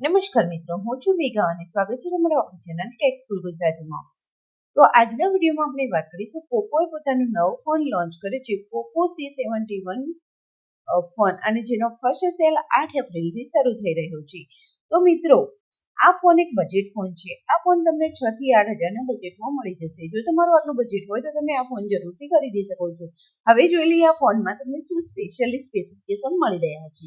નમસ્કાર મિત્રો, હું છું મેઘા અને સ્વાગત છે તમારા ચેનલ ટેક્સ સ્કૂલ ગુજરાતીમાં. તો આજના વિડીયોમાં આપણે વાત કરીશું પોકોએ પોતાનો નવો ફોન લોન્ચ કર્યો છે Poco C seventy one phone અને જેનો ફર્સ્ટ સેલ આઠ એપ્રિલથી શરૂ થઈ રહ્યો છે. તો મિત્રો, આ ફોન એક બજેટ ફોન છે. આ ફોન તમને છ થી આઠ હજારના બજેટમાં મળી જશે. જો તમારું આટલું બજેટ હોય તો તમે આ ફોન જરૂરથી ખરીદી શકો છો. હવે જોઈ લઈએ આ ફોનમાં તમને શું સ્પેશિયલી સ્પેસિફિકેશન મળી રહ્યા છે.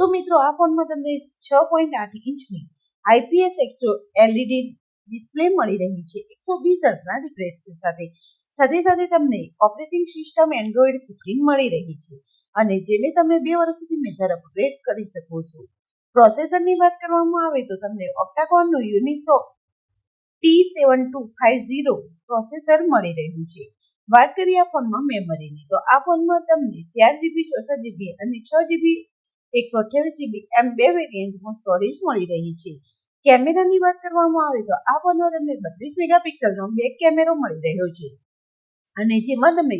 તો મિત્રો, આ ફોનમાં તમને છ પોઈન્ટ આઠ ઇંચની આઈપીએસ એકસો એલઈડી ડિસ્પ્લે મળી રહી છે એકસો વીસ હર્ટ્ઝના રિફ્રેશ સાથે. સાથે સાથે તમને ઓપરેટિંગ સિસ્ટમ એન્ડ્રોઈડ ફિફ્ટીન મળી રહી છે અને જેને તમે બે વર્ષ સુધી મેજર અપગ્રેડ કરી શકો છો. પ્રોસેસરની વાત કરવામાં આવે તો તમને ઓક્ટાકોનનું Unisoc T seven two five zero processor મળી રહ્યું છે. વાત કરીએ આ ફોનમાં મેમરીની તો આ ફોનમાં તમને ચાર જીબી, ચોસઠ જીબી અને છ જીબી એકસો અઠ્યાવીસ જીબી એમ બે વેરિયન્ટમાં સ્ટોરેજ મળી રહી છે. કેમેરાની વાત કરવામાં આવે તો આ ફોનમાં તમને બત્રીસ મેગાપિક્સલનો બેક કેમેરો મળી રહ્યો છે. અને જેમાં તમે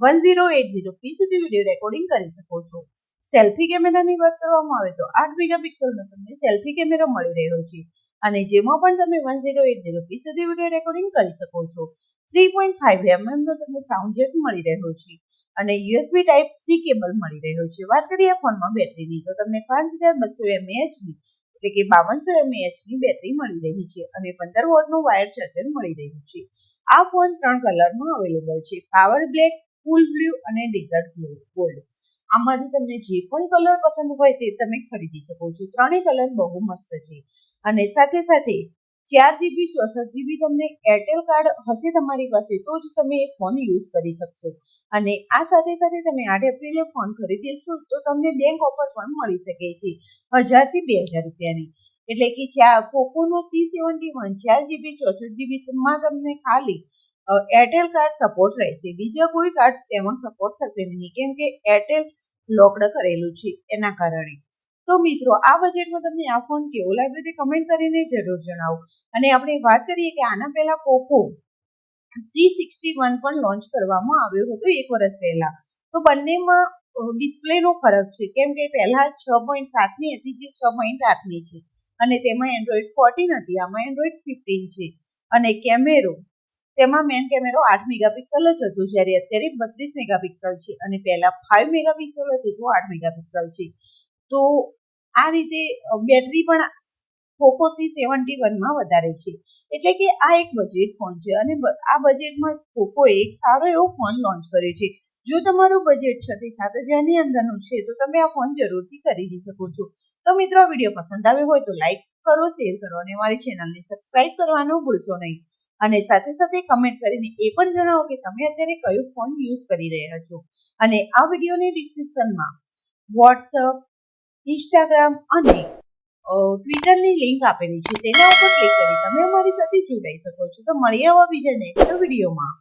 one zero eight zero p સુધી વીડિયો રેકોર્ડિંગ કરી શકો છો. સેલ્ફી કેમેરાની વાત કરવામાં આવે તો આઠ મેગાપિક્સલનો તમને સેલ્ફી કેમેરો મળી રહ્યો છે. અને જેમાં પણ તમે one zero eight zero p સુધી વીડિયો રેકોર્ડિંગ કરી શકો છો. થ્રી પોઈન્ટ ફાઈવ એમએમનો તમને સાઉન્ડ જેક મળી રહ્યો છે. અને યુએસબી ટાઈપ સી કેબલ મળી રહ્યો છે. વાત કરીએ ફોનમાં બેટરીની, તો તમને પાંચ હજાર બસો એમએએચની એટલે કે બાવનસો એમએએચની બેટરી મળી રહી છે અને પંદર વોટનું વાયર ચાર્જર મળી રહ્યું છે. આ ફોન ત્રણ કલરમાં અવેલેબલ છે. પાવર બ્લેક કુલ બ્લુ અને ડેઝર્ટ ગોલ્ડ આમાંથી તમને જે પણ કલર પસંદ હોય તે તમે ખરીદી શકો છો. ત્રણેય કલર બહુ મસ્ત છે. અને સાથે સાથે ચાર જીબી ચોસઠ જીબી તમને એરટેલ કાર્ડ હશે તમારી પાસે, તો જ તમે એ ફોન યુઝ કરી શકશો. અને આ સાથે સાથે તમે આઠ એપ્રિલે ફોન ખરીદશો તો તમને બેંક ઓફર પણ મળી શકે છે હજારથી બે હજાર રૂપિયાની. એટલે કે ચાર પોકોનો સી સેવન્ટી વન ચાર જીબી ચોસઠ જીબીમાં તમને ખાલી એરટેલ કાર્ડ સપોર્ટ રહેશે. બીજા કોઈ કાર્ડ તેમાં સપોર્ટ થશે નહીં, કેમ કે એરટેલ લોકડ કરેલું છે, એના કારણે. તો મિત્રો, આ બજેટમાં તમને આ ફોન કેવો લાગ્યો તે કમેન્ટ કરીને જરૂર જણાવો. અને આપણે વાત કરીએ કે આના પહેલા પોકો સી સિક્સટી વન પણ લોન્ચ કરવામાં આવ્યો હતો એક વર્ષ પહેલા. તો બંનેમાં ડિસ્પ્લેનો ફરક છે. કેમ કે પહેલા છ પોઈન્ટ સાતની હતી, જે છ પોઈન્ટ આઠની છે. અને તેમાં એન્ડ્રોઈડ ફોર્ટીન હતી, આમાં એન્ડ્રોઈડ ફિફ્ટીન છે. અને કેમેરો, તેમાં મેન કેમેરો આઠ મેગાપિક્સલ જ હતો, જ્યારે અત્યારે બત્રીસ મેગાપિક્સલ છે. અને પહેલા ફાઇવ મેગાપિક્સલ હતું, તો આઠ મેગાપિક્સલ છે. તો આ રીતે બેટરી પણ પોકો સી સેવન્ટી વનમાં વધારે છે. એટલે કે આ એક બજેટ ફોન છે અને આ બજેટમાં પોકો એક સારો એવો ફોન લોન્ચ કર્યો છે. જો તમારું બજેટ છ થી સાત હજારની અંદરનું છે, તો તમે આ ફોન જરૂરથી ખરીદી શકો છો. તો મિત્રો વીડિયો પસંદ આવ્યો હોય તો લાઈક કરો શેર કરો અને મારી ચેનલને સબસ્ક્રાઇબ કરવાનું ભૂલશો નહીં. અને સાથે સાથે કમેન્ટ કરીને એ પણ જણાવો કે તમે અત્યારે કયો ફોન યુઝ કરી રહ્યા છો. અને આ વિડીયોની ડિસ્ક્રિપ્શનમાં વોટ્સઅપ ઇન્સ્ટાગ્રામ અને ટ્વિટરની લિંક આપેલી છે. તેના ઉપર ક્લિક કરી તમે અમારી સાથે જોડાઈ શકો છો. તો મળીએ આવા બીજા નેક્સ્ટ વિડીયોમાં